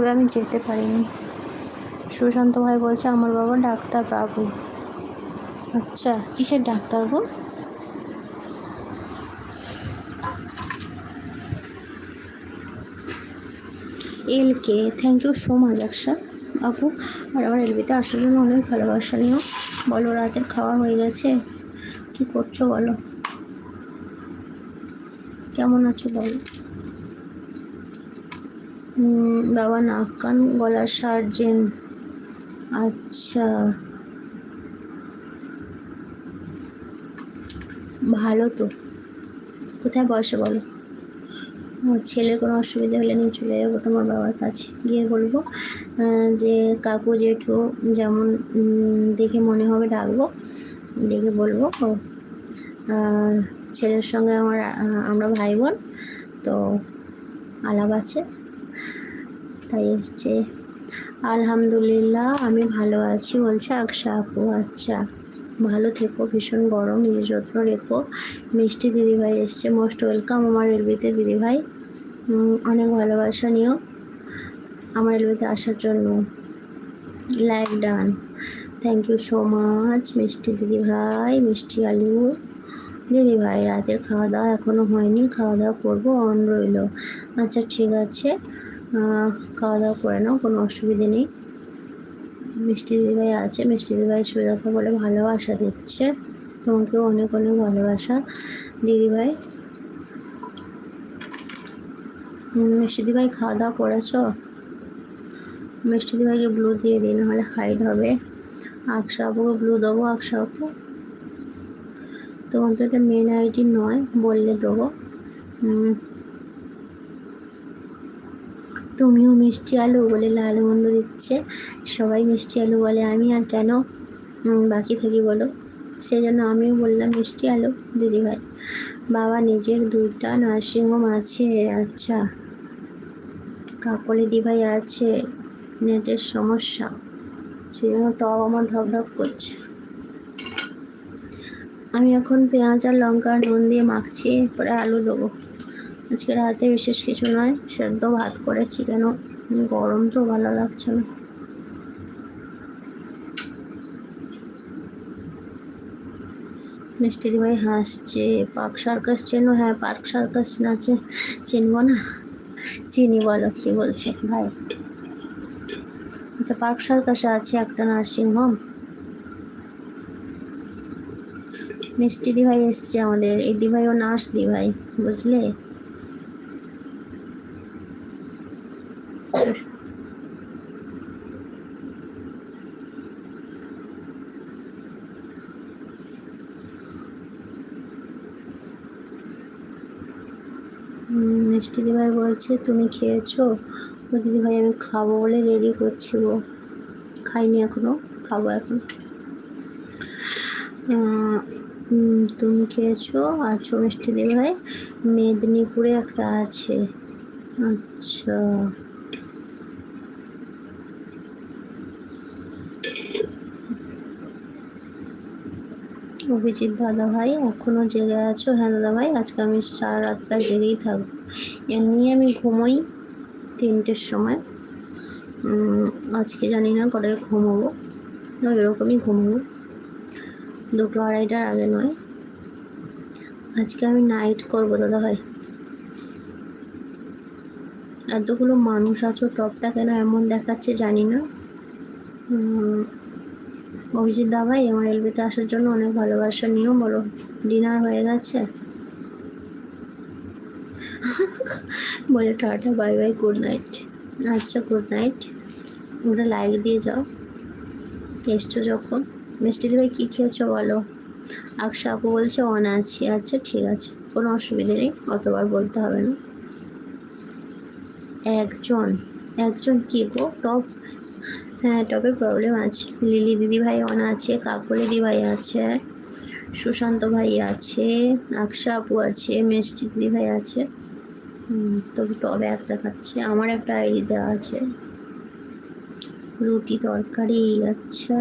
তবে আমি যেতে পারিনি। সুশান্ত ভাই বলছে, আমার বাবা ডাক্তার বাবু। আচ্ছা কিসের ডাক্তার গো? এল কে thank you so much Aksha আপু, আর আমার এলবিতে আসার জন্য অনেক ভালোবাসা নিও। বলো, রাতের খাওয়া হয়ে গেছে? কি করছ বলো? কেমন আছো বলো? বাবা নাক কান গলার সার্জেন আচ্ছা। ভালো তো। কোথায় বসে বলো? আমার ছেলের কোনো অসুবিধা হলে নিয়ে চলে যাব তোমার বাবার কাছে। গিয়ে বলব যে কাকু জেঠু যেমন দেখে মনে হবে ডাকবো ডেকে বলব। ছেলের সঙ্গে আমার আমরা ভাই বোন, তো আলাপ আছে। তাই এসছে। আলহামদুলিল্লাহ, আমি ভালো আছি, বলছে আকশা আপু। আচ্ছা ভালো থেকো, ভীষণ গরম, নিজের যত্ন রেখো। মিষ্টি দিদিভাই এসছে, মোস্ট ওয়েলকাম আমার রেলওয়েতে দিদিভাই। অনেক ভালোবাসা নিও আমার রেলওয়েতে আসার জন্য। Like done. Thank you so much মিষ্টি দিদিভাই, মিষ্টি আলু। দিদিভাই, রাতের খাওয়া দাওয়া এখনও হয়নি, খাওয়া দাওয়া করব, অন রইল। আচ্ছা ঠিক আছে। খাওয়া দাওয়া করে নাও, কোনো অসুবিধে নেই। মিষ্টি দিদিভাই আছে, মিষ্টি দিদিভাই সুজাতা বলে ভালোবাসা দিচ্ছে। তোমাকেও অনেক অনেক ভালোবাসা, দিদিভাই। মিষ্টি দিদিভাই খাওয়া দাওয়া করেছ? মিষ্টি দিদিভাইকে ব্লু দিয়ে দিই, নাহলে হাইড হবে। আকশা আপুকে ব্লু দেবো আকশা আপু? তোমার তো এটা মেন আইডি নয়, বললে দেবো। তুমিও মিষ্টি আলু বলে লাল মন্ড দিচ্ছে। সবাই মিষ্টি আলু বলে, আমি আর কেন? বাকি থাকি বলো। সেই জন্য আমিও বললাম, মিষ্টি আলু, দিদিভাই। বাবা নিজের দুইটা নার্সিংহোম আছে আচ্ছা কাকলি দিভাই আছে, নেটের সমস্যা। সেই জন্য টপ আমার ঢক ঢক করছে। আমি এখন পেঁয়াজ আর লঙ্কা নুন দিয়ে মাখছি পরে আলু দেবো। আজকে রাতে বিশেষ কিছু নয়, সেদ্ধ ভাত করেছি কেন? গরম তো ভালো লাগছে না। মিষ্টি দিভাই হাসছে, পার্ক সার্কাস চেনো? হ্যাঁ পার্ক সার্কাস না চিনবো না? চিনি বলো, কি বলছো ভাই? আচ্ছা পার্ক সার্কাসে আছে একটা নার্সিং হোম। মিষ্টি দিভাই এসছে আমাদের। এই দিভাই ও নার্স দিভাই, বুঝলে? মিষ্টি দিভাই বলছে, তুমি খেয়েছো? ও দিদিভাই, আমি খাব বলে রেডি করছি ও খাইনি এখনও খাব এখন। তুমি খেয়েছো? আছো মিষ্টি দিদিভাই, মেদিনীপুরে একটা আছে। আচ্ছা। অভিজিৎ দাদা ভাই এখনও জেগে আছো? হ্যাঁ দাদা ভাই, আজকে আমি সারা রাতটা জেগেই থাকব। এমনি আমি ঘুমোই তিনটের সময়। আজকে জানি না কটায় ঘুমোবো। ওই এরকমই ঘুমোবো। দুটো আড়াইটার আগে নয়। আজকে আমি নাইট করব দাদা ভাই। এতগুলো মানুষ আছো, টপটা কেন এমন দেখাচ্ছে জানি না। অভিজিৎ দা ভাই আমার এলবিতে আসার জন্য অনেক ভালোবাসা নিও বলো, ডিনার হয়ে গেছে? বলে tata, bye bye, good night. আচ্ছা গুড নাইট। ওটা লাইক দিয়ে যাও। এসছো যখন। মিষ্টি ভাই কী খেয়েছো বলো? আকশা আপু বলছে অন আছি আচ্ছা ঠিক আছে। কোনো অসুবিধে নেই, অতবার বলতে হবে না। একজন। একজন কি গো? টপ হ্যাঁ টপের প্রবলেম আছে। লিলি দিদিভাই অন আছে, কাকলি দিদি ভাই আছে, সুশান্ত ভাই আছে আকশা আপু আছে, মিষ্টি দিদিভাই আছে। তো টবে এক দেখাচ্ছে। আমার একটা আইডি দেওয়া আছে। রুটি তরকারি আচ্ছা।